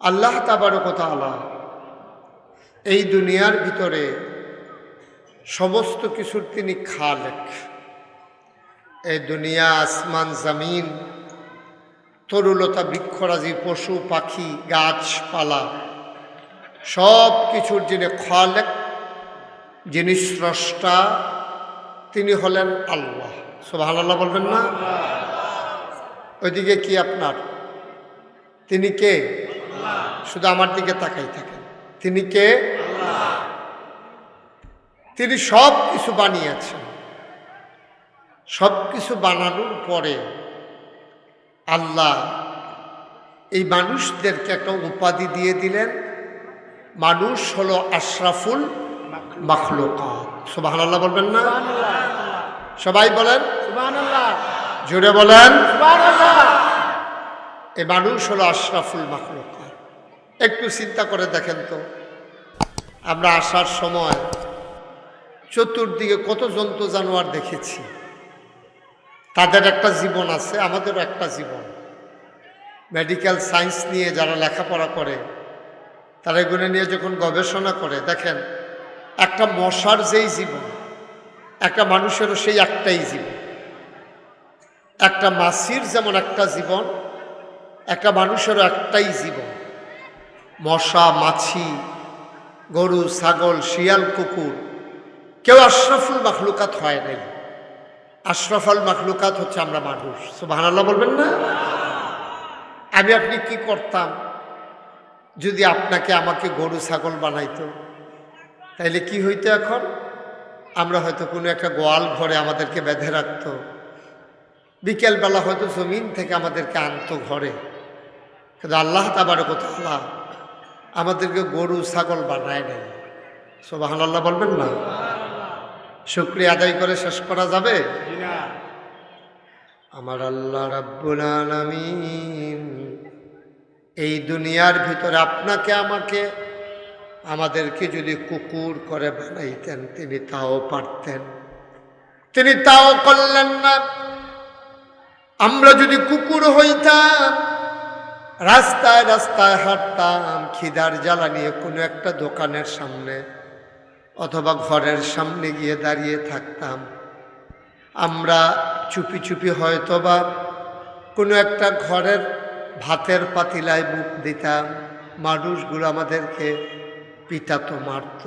আল্লাহ তাবারকতালা এই দুনিয়ার ভিতরে সমস্ত কিছুর তিনি খালেক। এই দুনিয়া, আসমান, জমিন, তরুলতা, বৃক্ষরাজি, পশু, পাখি, গাছপালা, সব কিছুর যিনি খালেক, যিনি স্রষ্টা, তিনি হলেন আল্লাহ। সোভান আল্লাহ বলবেন না? ওইদিকে কি আপনার? তিনি কে? শুধু আমার দিকে তাকাই থাকেন। তিনি কে? তিনি সব কিছু বানিয়েছেন। সব কিছু বানানোর পরে আল্লাহ এই মানুষদেরকে একটা উপাধি দিয়ে দিলেন। মানুষ হলো আশরাফুল মাখলুকা সুবাহ আল্লাহ বলবেন না? সবাই বলেন? জুড়ে বলেন? এই মানুষ হলো আশরাফুল মাখলুকা একটু চিন্তা করে দেখেন তো। আমরা আসার সময় চতুর্দিকে কত জন্তু জানোয়ার দেখেছি। তাদের একটা জীবন আছে, আমাদেরও একটা জীবন। মেডিকেল সায়েন্স নিয়ে যারা লেখাপড়া করে, তারা এগুলো নিয়ে যখন গবেষণা করে, দেখেন, একটা মশার যেই জীবন, একটা মানুষেরও সেই একটাই জীবন। একটা মাসির যেমন একটা জীবন, একটা মানুষেরও একটাই জীবন। মশা, মাছি, গরু, ছাগল, শিয়াল, কুকুর। কেউ আশরাফুল মাখলুকাত হয় নাই। আশরাফুল মাখলুকাত হচ্ছে আমরা মানুষ। সুবাহ বলবেন না? আমি আপনি কি করতাম যদি আপনাকে আমাকে গরু, ছাগল বানাইতো? তাইলে কি হইতো এখন? আমরা হয়তো কোনো একটা গোয়াল ঘরে আমাদেরকে বেঁধে রাখতো। বিকেলবেলা হয়তো জমিন থেকে আমাদেরকে আনতো ঘরে। কিন্তু আল্লাহ তাবার কোথাও আমাদেরকে গরু, ছাগল বানায় নাই আল্লাহ বলবেন না? শুক্রিয়া আদায় করে শেষ করা যাবে? আমার আল্লাহ রাব্বুল আলামিন এই দুনিয়ার ভিতরে আপনাকে, আমাকে, আমাদেরকে যদি কুকুর করে বানাইতেন, তিনি তাও পারতেন। তিনি তাও করলেন না। আমরা যদি কুকুর হইতাম রাস্তায় রাস্তায় হাঁটতাম, খিদার জ্বালা নিয়ে কোনো একটা দোকানের সামনে অথবা ঘরের সামনে গিয়ে দাঁড়িয়ে থাকতাম। আমরা চুপি চুপি হয়তোবা কোনো একটা ঘরের ভাতের পাতিলায় মুখ দিতাম। মানুষগুলো আমাদেরকে পিটাতো মারত,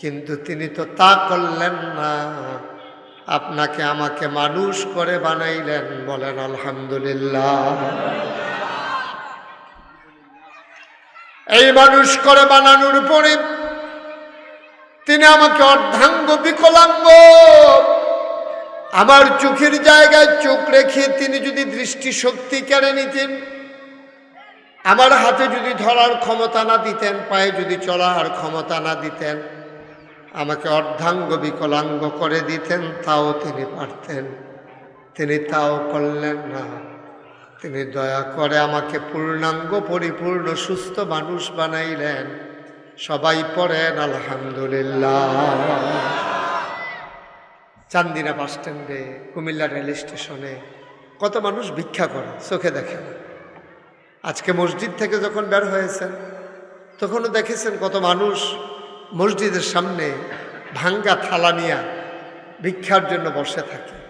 কিন্তু তিনি তো তা করলেন না। আপনাকে আমাকে মানুষ করে বানাইলেন বলেন আলহামদুলিল্লাহ। এই মানুষ করে বানানোর পরে তিনি আমাকে অর্ধাঙ্গ, বিকলাঙ্গ, আমার চোখের জায়গায় চোখ রেখে তিনি যদি দৃষ্টিশক্তি কেড়ে নিতেন, আমার হাতে যদি ধরার ক্ষমতা না দিতেন, পায়ে যদি চলার ক্ষমতা না দিতেন, আমাকে অর্ধাঙ্গ, বিকলাঙ্গ করে দিতেন, তাও তিনি পারতেন। তিনি তাও করলেন না। তিনি দয়া করে আমাকে পূর্ণাঙ্গ, পরিপূর্ণ, সুস্থ মানুষ বানাইলেন। সবাই পড়েন, আলহামদুলিল্লাহ। চান্দিনা বাস স্ট্যান্ডে, কুমিল্লা রেল স্টেশনে কত মানুষ ভিক্ষা করে, চোখে দেখে না। আজকে মসজিদ থেকে যখন বের হয়েছেন, তখনও দেখেছেন কত মানুষ মসজিদের সামনে ভাঙ্গা থালা নিয়ে ভিক্ষার জন্য বসে থাকে।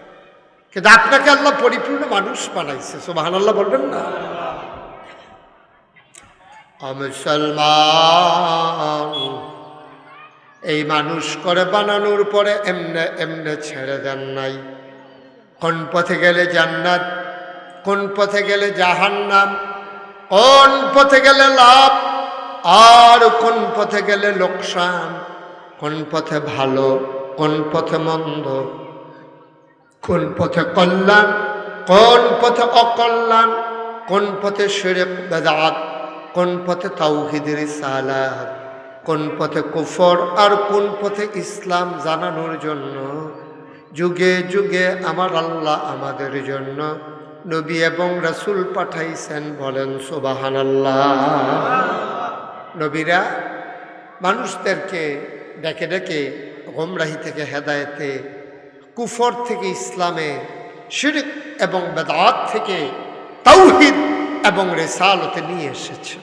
কিন্তু আপনাকে আল্লাহ পরিপূর্ণ মানুষ বানাইছে সোবাহান আল্লাহ বলবেন না? মুসলমান, এই মানুষ করে বানানোর পরে এমনে এমনে ছেড়ে দেন নাই। কোন পথে গেলে জান্নাত, কোন পথে গেলে জাহান্নাম, কোন পথে গেলে লাভ, আর কোন পথে গেলে লোকসান, কোন পথে ভালো, কোন পথে মন্দ কোন পথে কল্যাণ, কোন পথে অকল্যাণ, কোন পথে শেরেক বেদাত, কোন পথে তাওহিদের সালাদ কোন পথে কুফর আর কোন পথে ইসলাম জানানোর জন্য। যুগে যুগে আমার আল্লাহ আমাদের জন্য নবী এবং রাসুল পাঠাইছেন বলেন সুবাহান আল্লাহ নবীরা মানুষদেরকে ডেকে ডেকে গোমরাহি থেকে হেদায়েতে কুফর থেকে ইসলামে শিরিক এবং বেদাত থেকে তাওহিদ এবং রেসালতে নিয়ে এসেছে।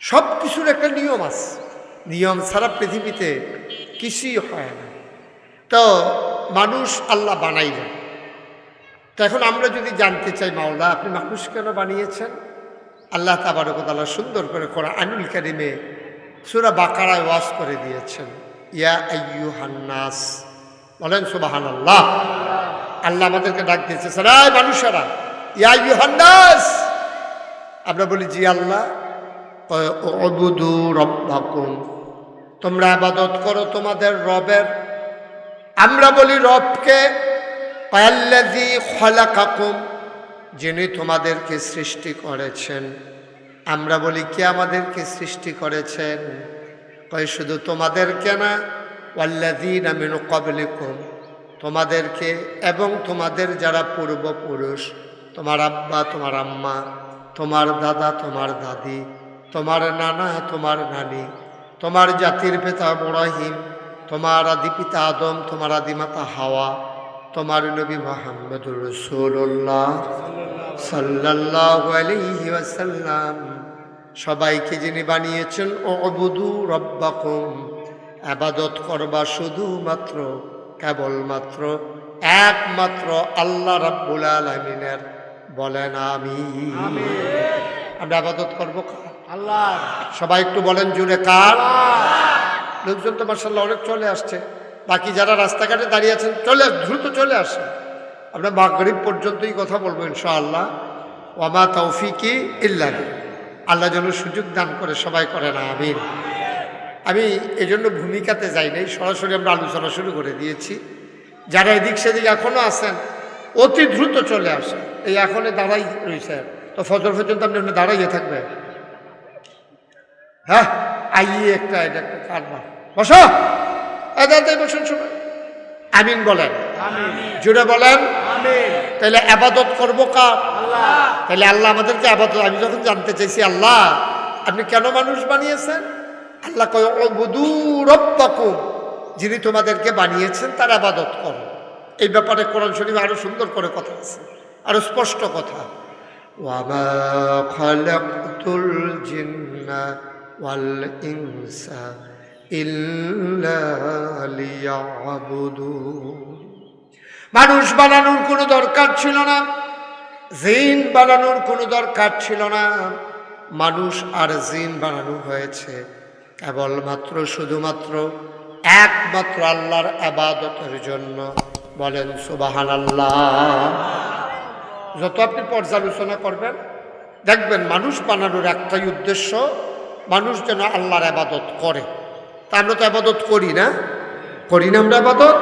সব কিছুর একটা নিয়ম আছে। নিয়ম ছাড়া পৃথিবীতে কিছুই হয় না। তো মানুষ আল্লাহ বানাইলেন। তো এখন আমরা যদি জানতে চাই, মাওলা, আপনি মানুষ কেন বানিয়েছেন? আল্লাহ তাবারকতালা সুন্দর করে করা আনুল কারিমে সুরা বাকারায় ওয়াজ করে দিয়েছেন, ইয়া আইয়ু হান্নাস বলেন সুবাহান আল্লাহ আল্লাহ আমাদেরকে ডাক দিয়েছে সারাই মানুষেরা, ইয়া আইয়ু হান্নাস আমরা বলি, জি আল্লাহ রব্বাকুম। তোমরা আবাদত করো তোমাদের রবের। আমরা বলি, রবকে যিনি তোমাদেরকে সৃষ্টি করেছেন। আমরা বলি, কে আমাদেরকে সৃষ্টি করেছেন? কয়, শুধু তোমাদেরকে না ওয়াল্লাদিন আমিন কবলিকুম তোমাদেরকে এবং তোমাদের যারা পূর্বপুরুষ, তোমার আব্বা, তোমার আম্মা, তোমার দাদা, তোমার দাদি, তোমার নানা, তোমার নানি, তোমার জাতির পিতা বড়হিম তোমার আদি পিতা আদম, তোমার আদিমাতা হাওয়া, তোমার নবী মোহাম্মদুর রসুল্লাহ সাল্লাহ সবাইকে যিনি বানিয়েছেন ও অবুদু রব্বাকুম আবাদত করবা শুধুমাত্র কেবলমাত্র একমাত্র আল্লাহ রাব্বুল আলমিনের। বলেন আমি আমরা আবাদত করব আল্লাহ। সবাই একটু বলেন জুড়ে কার? লোকজন তো মার্শাল্লাহ অনেক চলে আসছে। বাকি যারা রাস্তাঘাটে দাঁড়িয়ে আছেন চলে দ্রুত চলে আসে আমরা মাগরিব পর্যন্তই কথা বলব ইনশাআল্লাহ। ওয়ামা তৌফিকি ইল্লা আল্লাহ যেন সুযোগ দান করে সবাই করে না আমিন। আমি এজন্য ভূমিকাতে যাই নাই সরাসরি আমরা আলোচনা শুরু করে দিয়েছি। যারা এদিক সেদিক এখনও আছেন অতি দ্রুত চলে আসেন। এই এখনে দাঁড়াই রয়েছে তো ফজর পর্যন্ত আপনি ওখানে দাঁড়াইয়ে থাকবেন। হ্যাঁ আইয়ে একটা এটা একটা কারবার বসো। এদাতে বসুন সবাই। আমিন বলেন। জুড়ে বলেন। তাহলে আবাদত করব কার? তাহলে আল্লাহ আমাদেরকে আবাদত আমি যখন জানতে চাইছি আল্লাহ আপনি কেন মানুষ বানিয়েছেন? আল্লাহ কয় রব্বাকুম যিনি তোমাদেরকে বানিয়েছেন, তার আবাদত করো। এই ব্যাপারে কোরআন শরীফ আরও সুন্দর করে কথা আছে, আরও স্পষ্ট কথা। মানুষ বানানোর কোনো দরকার ছিল না, জিন বানানোর কোনো দরকার ছিল না। মানুষ আর জিন বানানো হয়েছে। কেবলমাত্র, শুধুমাত্র একমাত্র আল্লাহর আবাদতের জন্য বলেন সুবাহান আল্লাহ যত আপনি পর্যালোচনা করবেন, দেখবেন মানুষ বানানোর একটাই উদ্দেশ্য, মানুষ যেন আল্লাহর আবাদত করে। তা আমরা তো আবাদত করি না। করি না আমরা আবাদত?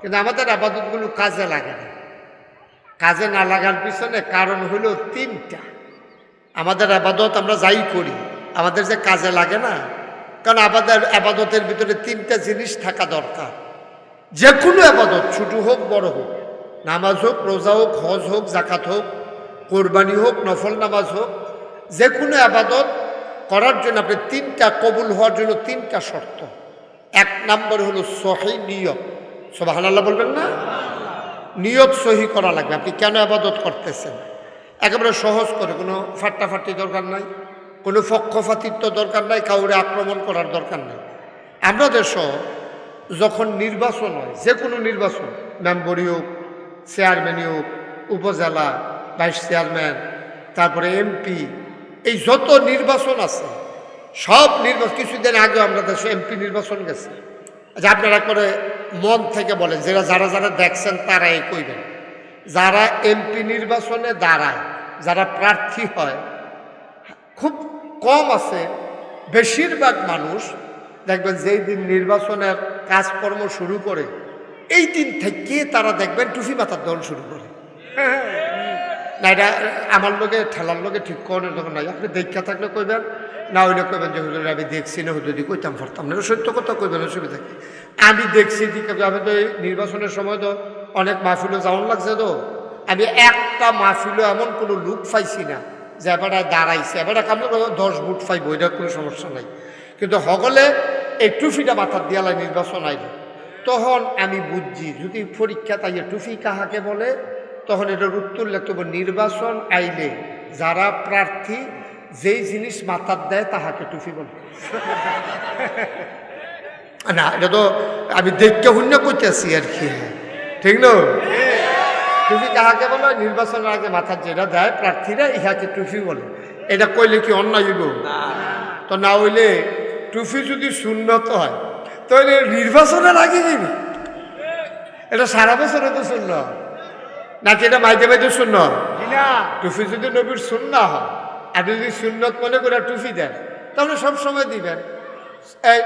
কিন্তু আমাদের আবাদতগুলো কাজে লাগে না। কাজে না লাগার পিছনে কারণ হলো তিনটা। আমাদের আবাদত আমরা যাই করি। আমাদের যে কাজে লাগে না, কারণ আমাদের আবাদতের ভিতরে তিনটা জিনিস থাকা দরকার। যে কোনো আবাদত, ছোট হোক, বড় হোক, নামাজ হোক, রোজা হোক, হজ হোক জাকাত হোক, কোরবানি হোক, নফল নামাজ হোক, যে কোনো আবাদত করার জন্য আপনি তিনটা কবুল হওয়ার জন্য তিনটা শর্ত। এক নম্বর হলো সহি নিয়ত। সবাহ বলবেন না? নিয়ত সহি করা লাগবে। আপনি কেন আবাদত করতেছেন? একেবারে সহজ করে, কোনো ফাট্টাফাট্টি দরকার নাই। কোনো পক্ষপাতিত্ব দরকার নাই, কাউরে আক্রমণ করার দরকার নাই। আমরা দেশ যখন নির্বাচন হয়, যে কোনো নির্বাচন মেম্বরি হোক, চেয়ারম্যানই হোক, উপজেলা ভাইস চেয়ারম্যান, তারপরে এমপি, এই যত নির্বাচন আছে, সব নির্বাচন, কিছুদিন আগে আমরা দেশে এমপি নির্বাচন গেছে। আচ্ছা আপনারা করে মন থেকে বলেন, যারা যারা যারা দেখছেন তারা এই কইবেন। যারা এমপি নির্বাচনে দাঁড়ায়, যারা প্রার্থী হয়, খুব কম আছে, বেশিরভাগ মানুষ দেখবেন যেই দিন নির্বাচনের কাজকর্ম শুরু করে, এই দিন থেকে তারা দেখবেন টুফি মাথার দল শুরু করে। না, এটা আমার লোকে ঠেলার লোকে ঠিক করার যখন নাই। আপনি দেখা থাকলে কইবেন, না হইলে কইবেন যে, হুজুর, আমি দেখছি না, হুজুর কইতাম পারতাম না। সত্য কথা কইবেন, অসুবিধা আমি দেখছি আমি তো এই নির্বাচনের সময় তো অনেক মাহফিলও যাওয়ান লাগছে তো। আমি একটা মাহফিলও এমন কোনো লুক পাইছি না। যে এবারে দাঁড়াইছে এবারে কামলে দশ বুট পাইব, এটা কোনো সমস্যা নাই। কিন্তু হগলে এই টুফিটা মাথার দিয়ালায় নির্বাচন আইলে। তখন আমি বুঝছি, যদি পরীক্ষা তাই টুফি কাহাকে বলে, তখন এটার উত্তর লিখতে নির্বাচন আইলে যারা প্রার্থী যেই জিনিস মাথার দেয় তাহাকে টুপি বলে। না, এটা তো আমি দেখতে শূন্য করতেছি আর কি। ঠিক না? টুপি কাহাকে বলে নির্বাচনের আগে মাথার যেটা দেয় প্রার্থীরা ইহাকে টুপি বলে। এটা কইলে কি অন্যায় হইব? তো না হইলে টুপি যদি শূন্যত হয় তাহলে নির্বাচনের আগে দিবি। এটা সারা বছরে তো শূন্য নাকি এটা মাইতে মাইতে শূন্য টুপি যদি নবীর শূন্য হয় আপনি যদি শূন্যত মনে করে টুপি দেন তাহলে সব সময় দিবেন। এই